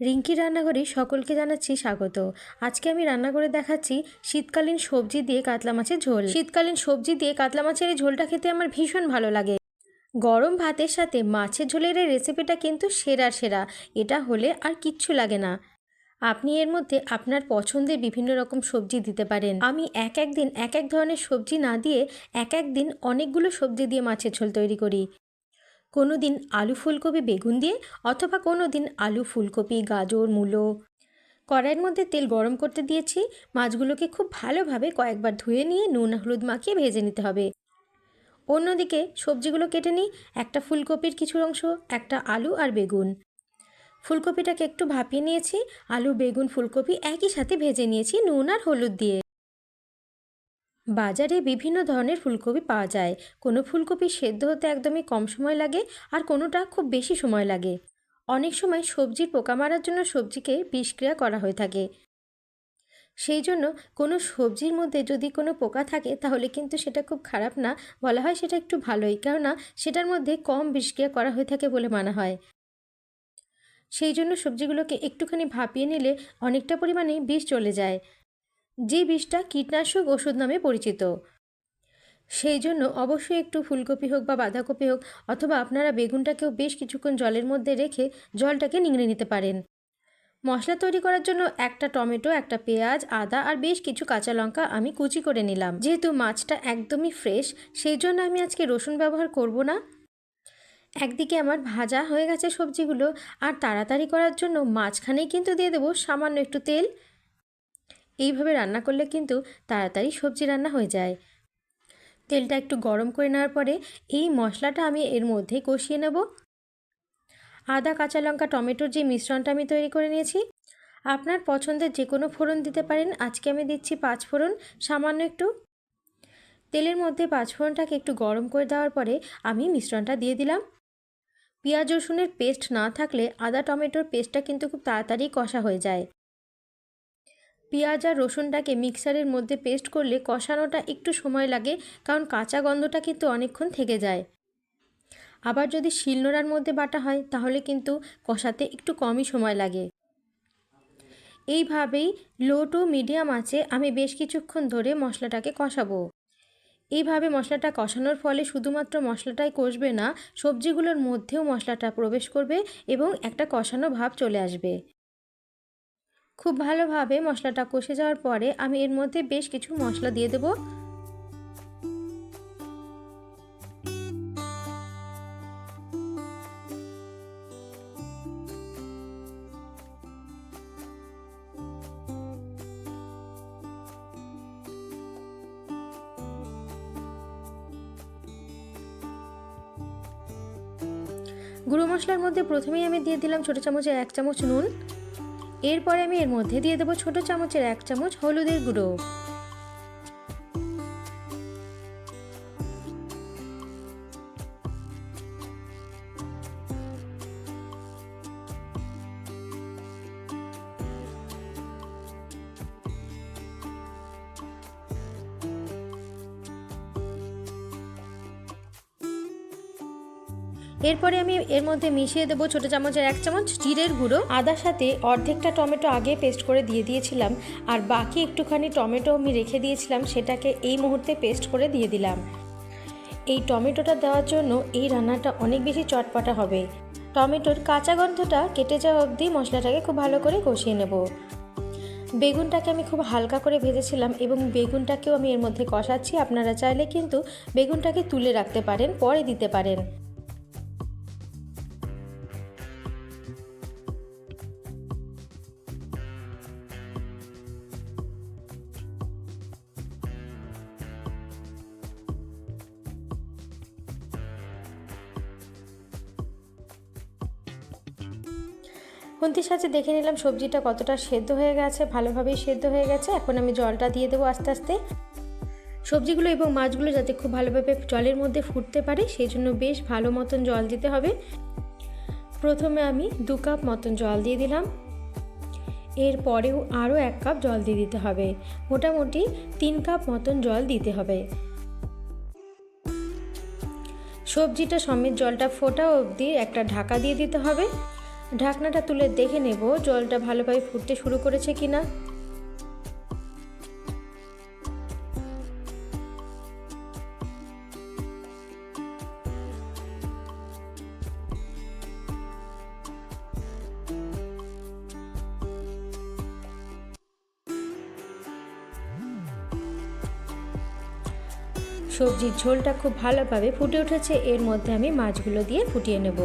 রিঙ্কি রান্নাঘরে সকলকে জানাচ্ছি স্বাগত। আজকে আমি রান্না করে দেখাচ্ছি শীতকালীন সবজি দিয়ে কাতলা মাছের ঝোল। শীতকালীন সবজি দিয়ে কাতলা মাছের এই ঝোলটা খেতে আমার ভীষণ ভালো লাগে। গরম ভাতের সাথে মাছের ঝোলের এই রেসিপিটা কিন্তু সেরা সেরা। এটা হলে আর কিচ্ছু লাগে না। আপনি এর মধ্যে আপনার পছন্দের বিভিন্ন রকম সবজি দিতে পারেন। আমি এক এক দিন এক এক ধরনের সবজি না দিয়ে এক এক দিন অনেকগুলো সবজি দিয়ে মাছের ঝোল তৈরি করি। কোনো দিন আলু ফুলকপি বেগুন দিয়ে অথবা কোনো দিন আলু ফুলকপি, গাজর, মূলো কড়াইয়ের মধ্যে তেল গরম করতে দিয়েছি। মাছগুলোকে খুব ভালোভাবে কয়েকবার ধুয়ে নিয়ে নুন, হলুদ মাখিয়ে ভেজে নিতে হবে। অন্যদিকে সবজিগুলো কেটে নিই। একটা ফুলকপির কিছু অংশ, একটা আলু আর বেগুন। ফুলকপিটাকে একটু ভাপিয়ে নিয়েছি। আলু, বেগুন, ফুলকপি একই সাথে ভেজে নিয়েছি নুন আর হলুদ দিয়ে। বাজারে বিভিন্ন ধরনের ফুলকপি পাওয়া যায়। কোনো ফুলকপি সেদ্ধ হতে একদমই কম সময় লাগে আর কোনোটা খুব বেশি সময় লাগে। অনেক সময় সবজির পোকা মারার জন্য সবজিকে বিষক্রিয়া করা হয়ে থাকে। সেই জন্য কোনো সবজির মধ্যে যদি কোনো পোকা থাকে তাহলে কিন্তু সেটা খুব খারাপ না। বলা হয় সেটা একটু ভালোই, কেননা সেটার মধ্যে কম বিষক্রিয়া করা হয়ে থাকে বলে মানা হয়। সেই জন্য সবজিগুলোকে একটুখানি ভাপিয়ে নিলে অনেকটা পরিমাণে বিষ চলে যায়। যে বিষটা কীটনাশক ওষুধ নামে পরিচিত। সেই জন্য অবশ্যই একটু ফুলকপি হোক বা বাঁধাকপি হোক অথবা আপনারা বেগুনটাকেও বেশ কিছুক্ষণ জলের মধ্যে রেখে জলটাকে নিংড়ে নিতে পারেন। মশলা তৈরি করার জন্য একটা টমেটো, একটা পেঁয়াজ, আদা আর বেশ কিছু কাঁচা লঙ্কা আমি কুচি করে নিলাম। যেহেতু মাছটা একদমই ফ্রেশ, সেই জন্য আমি আজকে রসুন ব্যবহার করব না। একদিকে আমার ভাজা হয়ে গেছে সবজিগুলো আর তাড়াতাড়ি করার জন্য মাঝখানেই কিন্তু দিয়ে দেবো সামান্য একটু তেল। এইভাবে রান্না করলে কিন্তু তাড়াতাড়ি সবজি রান্না হয়ে যায়। তেলটা একটু গরম করে নেওয়ার পরে এই মশলাটা আমি এর মধ্যে কষিয়ে নেব। আদা, কাঁচা লঙ্কা, টমেটোর যে মিশ্রণটা আমি তৈরি করে নিয়েছি, আপনার পছন্দের যে কোনো ফোড়ন দিতে পারেন। আজকে আমি দিচ্ছি পাঁচ ফোড়ন, সামান্য একটু। তেলের মধ্যে পাঁচ ফোড়নটাকে একটু গরম করে দেওয়ার পরে আমি মিশ্রণটা দিয়ে দিলাম। পেঁয়াজ রসুনের পেস্ট না থাকলে আদা, টমেটোর পেস্টটা কিন্তু খুব তাড়াতাড়ি কষা হয়ে যায়। পেঁয়াজ আর রসুনটাকে মিক্সারের মধ্যে পেস্ট করলে কষানোটা একটু সময় লাগে, কারণ কাঁচা গন্ধটা কিন্তু অনেকক্ষণ থেকে যায়। আবার যদি শিলনোড়ার মধ্যে বাটা হয়, তাহলে কিন্তু কষাতে একটু কমই সময় লাগে। এইভাবেই লো টু মিডিয়াম আছে আমি বেশ কিছুক্ষণ ধরে মশলাটাকে কষাবো। এইভাবে মশলাটা কষানোর ফলে শুধুমাত্র মশলাটাই কষবে না, সবজিগুলোর মধ্যেও মশলাটা প্রবেশ করবে এবং একটা কষানো ভাব চলে আসবে। খুব ভালোভাবে মশলাটা কষে যাওয়ার পরে আমি এর মধ্যে বেশ কিছু মশলা দিয়ে দেবো। গুঁড়ো মশলার মধ্যে প্রথমেই আমি দিয়ে দিলাম ছোটো চামচের এক চামচ নুন। এরপরে আমি এর মধ্যে দিয়ে দেবো ছোটো চামচের এক চামচ হলুদের গুঁড়ো। এরপরে আমি এর মধ্যে মিশিয়ে দেবো ছোটো চামচের এক চামচ জিরের গুঁড়ো আদার সাথে অর্ধেকটা টমেটো আগে পেস্ট করে দিয়ে দিয়েছিলাম, আর বাকি একটুখানি টমেটো আমি রেখে দিয়েছিলাম, সেটাকে এই মুহূর্তে পেস্ট করে দিয়ে দিলাম। এই টমেটোটা দেওয়ার জন্য এই রান্নাটা অনেক বেশি চটপটা হবে। টমেটোর কাঁচা গন্ধটা কেটে যাওয়া অবধি মশলাটাকে খুব ভালো করে কষিয়ে নেব। বেগুনটাকে আমি খুব হালকা করে ভেজেছিলাম এবং বেগুনটাকেও আমি এর মধ্যে কষাচ্ছি, আপনারা চাইলে কিন্তু বেগুনটাকে তুলে রাখতে পারেন, পরে দিতে পারেন। খুন্তির সাথে দেখে নিলাম সবজিটা কতটা সেদ্ধ হয়ে গেছে, ভালোভাবেই সেদ্ধ হয়ে গেছে। এখন আমি জলটা দিয়ে দেবো আস্তে আস্তে। সবজিগুলো এবং মাছগুলো যাতে খুব ভালোভাবে জলের মধ্যে ফুটতে পারে, সেই জন্য বেশ ভালো মতন জল দিতে হবে। প্রথমে আমি দু কাপ মতন জল দিয়ে দিলাম। এরপরেও আরও এক কাপ জল দিয়ে দিতে হবে। মোটামুটি তিন কাপ মতন জল দিতে হবে। সবজিটা সমেত জলটা ফোটা অবধি একটা ঢাকা দিয়ে দিতে হবে। ঢাকনাটা তুলে দেখে নেব জলটা ভালোভাবে ফুটতে শুরু করেছে কিনা সবজির ঝোলটা খুব ভালোভাবে ফুটে উঠেছে, এর মধ্যে আমি মাছগুলো দিয়ে ফুটিয়ে নেব।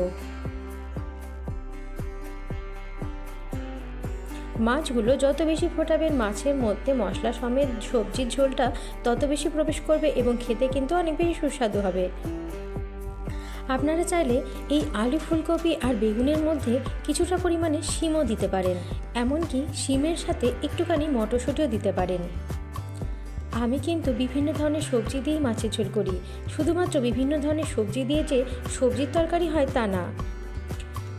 মাছগুলো যত বেশি ফোটাবেন, মাছের মধ্যে মশলা সমেত সবজির ঝোলটা তত বেশি প্রবেশ করবে এবং খেতে কিন্তু অনেক বেশি সুস্বাদু হবে। আপনারা চাইলে এই আলু ফুলকপি আর বেগুনের মধ্যে কিছুটা পরিমাণে শিমও দিতে পারেন, এমনকি শিমের সাথে একটুখানি মটরশুঁটিও দিতে পারেন। আমি কিন্তু বিভিন্ন ধরনের সবজি দিয়েই মাছের ঝোল করি, শুধুমাত্র বিভিন্ন ধরনের সবজি দিয়ে যে সবজির তরকারি হয় তা না।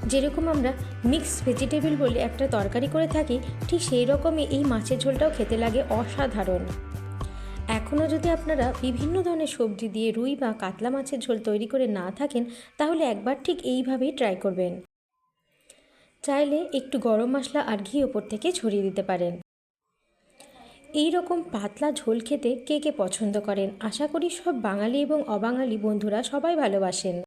যেরকম আমরা মিক্স ভেজিটেবল বলে একটা তরকারি করে থাকি, ঠিক সেই রকমই এই মাছের ঝোলটাও খেতে লাগে অসাধারণ। এখনও যদি আপনারা বিভিন্ন ধরনের সবজি দিয়ে রুই বা কাতলা মাছের ঝোল তৈরি করে না থাকেন, তাহলে একবার ঠিক এইভাবেই ট্রাই করবেন। চাইলে একটু গরম মশলা আর ঘি ওপর থেকে ছড়িয়ে দিতে পারেন। এই রকম পাতলা ঝোল খেতে কে কে পছন্দ করেন? আশা করি সব বাঙালি এবং অবাঙালি বন্ধুরা সবাই ভালোবাসেন।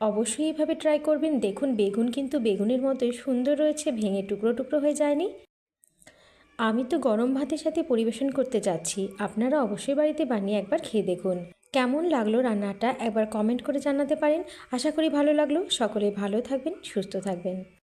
অবশ্যই এভাবে ট্রাই করবেন। দেখুন, বেগুন কিন্তু বেগুনের মতোই সুন্দর রয়েছে, ভেঙে টুকরো টুকরো হয়ে যায়নি। আমি তো গরম ভাতের সাথে পরিবেশন করতে যাচ্ছি। আপনারা অবশ্যই বাড়িতে বানিয়ে একবার খেয়ে দেখুন। কেমন লাগল রান্নাটা একবার কমেন্ট করে জানাতে পারেন। আশা করি ভালো লাগল। সকলে ভালো থাকবেন, সুস্থ থাকবেন।